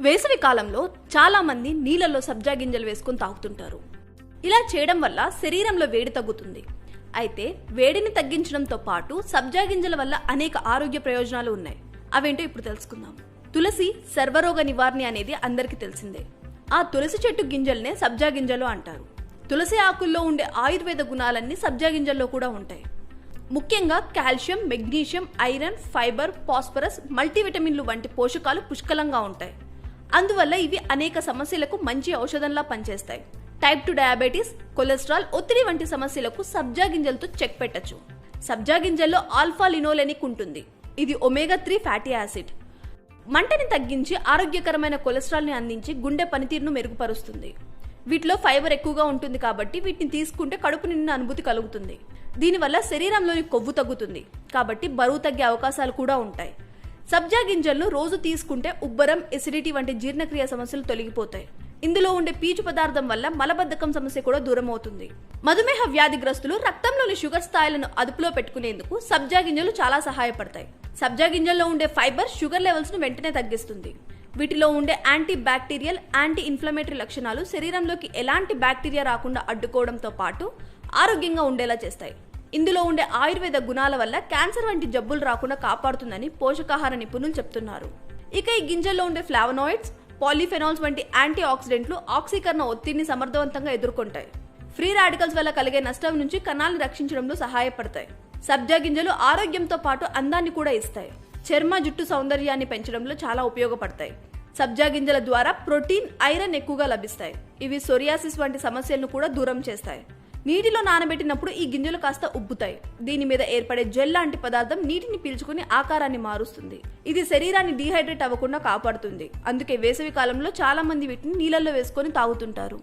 వేసవి కాలంలో చాలా మంది నీళ్ళల్లో సబ్జా గింజలు వేసుకుని తాగుతుంటారు. ఇలా చేయడం వల్ల శరీరంలో వేడి తగ్గుతుంది. అయితే వేడిని తగ్గించడంతో పాటు సబ్జా గింజల వల్ల అనేక ఆరోగ్య ప్రయోజనాలు ఉన్నాయి. అవేంటో ఇప్పుడు తెలుసుకుందాం. తులసి సర్వరోగ నివారణ అనేది అందరికీ తెలిసిందే. ఆ తులసి చెట్టు గింజల్నే సబ్జా గింజలు అంటారు. తులసి ఆకుల్లో ఉండే ఆయుర్వేద గుణాలన్నీ సబ్జా గింజల్లో కూడా ఉంటాయి. ముఖ్యంగా calcium magnesium iron fibre phosphorus మల్టీవిటమిన్లు వంటి పోషకాలు పుష్కలంగా ఉంటాయి. అందువల్ల ఇవి అనేక సమస్యలకు మంచి ఔషధంలా పనిచేస్తాయి. టైప్ టు డయాబెటీస్ కొలెస్ట్రాల్ ఒత్తిడి వంటి సమస్యలకు సబ్జా గింజలతో చెక్ పెట్టచ్చు. సబ్జా గింజల్లో ఆల్ఫా లినోలెనిక్ ఉంటుంది. ఇది ఒమేగా త్రీ ఫ్యాటీ యాసిడ్. మంటని తగ్గించి ఆరోగ్యకరమైన కొలెస్ట్రాల్ని అందించి గుండె పనితీరును మెరుగుపరుస్తుంది. వీటిలో ఫైబర్ ఎక్కువగా ఉంటుంది కాబట్టి వీటిని తీసుకుంటే కడుపు నిండిన అనుభూతి కలుగుతుంది. దీనివల్ల శరీరంలోని కొవ్వు తగ్గుతుంది. కాబట్టి బరువు తగ్గే అవకాశాలు కూడా ఉంటాయి. సబ్జా గింజలను రోజు తీసుకుంటే ఉబ్బరం ఎసిడిటీ వంటి జీర్ణక్రియ సమస్యలు తొలగిపోతాయి. ఇందులో ఉండే పీచు పదార్థం వల్ల మలబద్ధకం సమస్య కూడా దూరం అవుతుంది మధుమేహ వ్యాధిగ్రస్తులు రక్తంలోని షుగర్ స్థాయిలను అదుపులో పెట్టుకునేందుకు సబ్జా గింజలు చాలా సహాయపడతాయి. సబ్జా గింజల్లో ఉండే ఫైబర్ షుగర్ లెవెల్స్ను వెంటనే తగ్గిస్తుంది. వీటిలో ఉండే యాంటీ బ్యాక్టీరియల్ యాంటీ ఇన్ఫ్లమేటరీ లక్షణాలు శరీరంలోకి ఎలాంటి బ్యాక్టీరియా రాకుండా అడ్డుకోవడంతో పాటు ఆరోగ్యంగా ఉండేలా చేస్తాయి. ఇందులో ఉండే ఆయుర్వేద గుణాల వల్ల క్యాన్సర్ వంటి జబ్బులు రాకుండా కాపాడుతుందని పోషకాహార నిపుణులు చెప్తున్నారు. ఇక ఈ గింజల్లో ఉండే ఫ్లావనాయిడ్స్ పాలిఫెనాల్స్ వంటి యాంటీ ఆక్సిడెంట్లు ఆక్సీకరణ ఒత్తిడిని సమర్థవంతంగా ఎదుర్కొంటాయి. ఫ్రీ రాడికల్స్ వల్ల కలిగే నష్టం నుంచి కణాలను రక్షించడంలో సహాయపడతాయి. సబ్జా గింజలు ఆరోగ్యంతో పాటు అందాన్ని కూడా ఇస్తాయి. చర్మ జుట్టు సౌందర్యాన్ని పెంచడంలో చాలా ఉపయోగపడతాయి. సబ్జా గింజల ద్వారా ప్రోటీన్ ఐరన్ ఎక్కువగా లభిస్తాయి. ఇవి సొరియాసిస్ వంటి సమస్యలను కూడా దూరం చేస్తాయి. నీటిలో నానబెట్టినప్పుడు ఈ గింజలు కాస్త ఉబ్బుతాయి. దీని మీద ఏర్పడే జెల్ లాంటి పదార్థం నీటిని పీల్చుకుని ఆకారాన్ని మారుస్తుంది. ఇది శరీరాన్ని డీహైడ్రేట్ అవ్వకుండా కాపాడుతుంది. అందుకే వేసవి కాలంలో చాలా మంది వీటిని నీళ్ళల్లో వేసుకొని తాగుతుంటారు.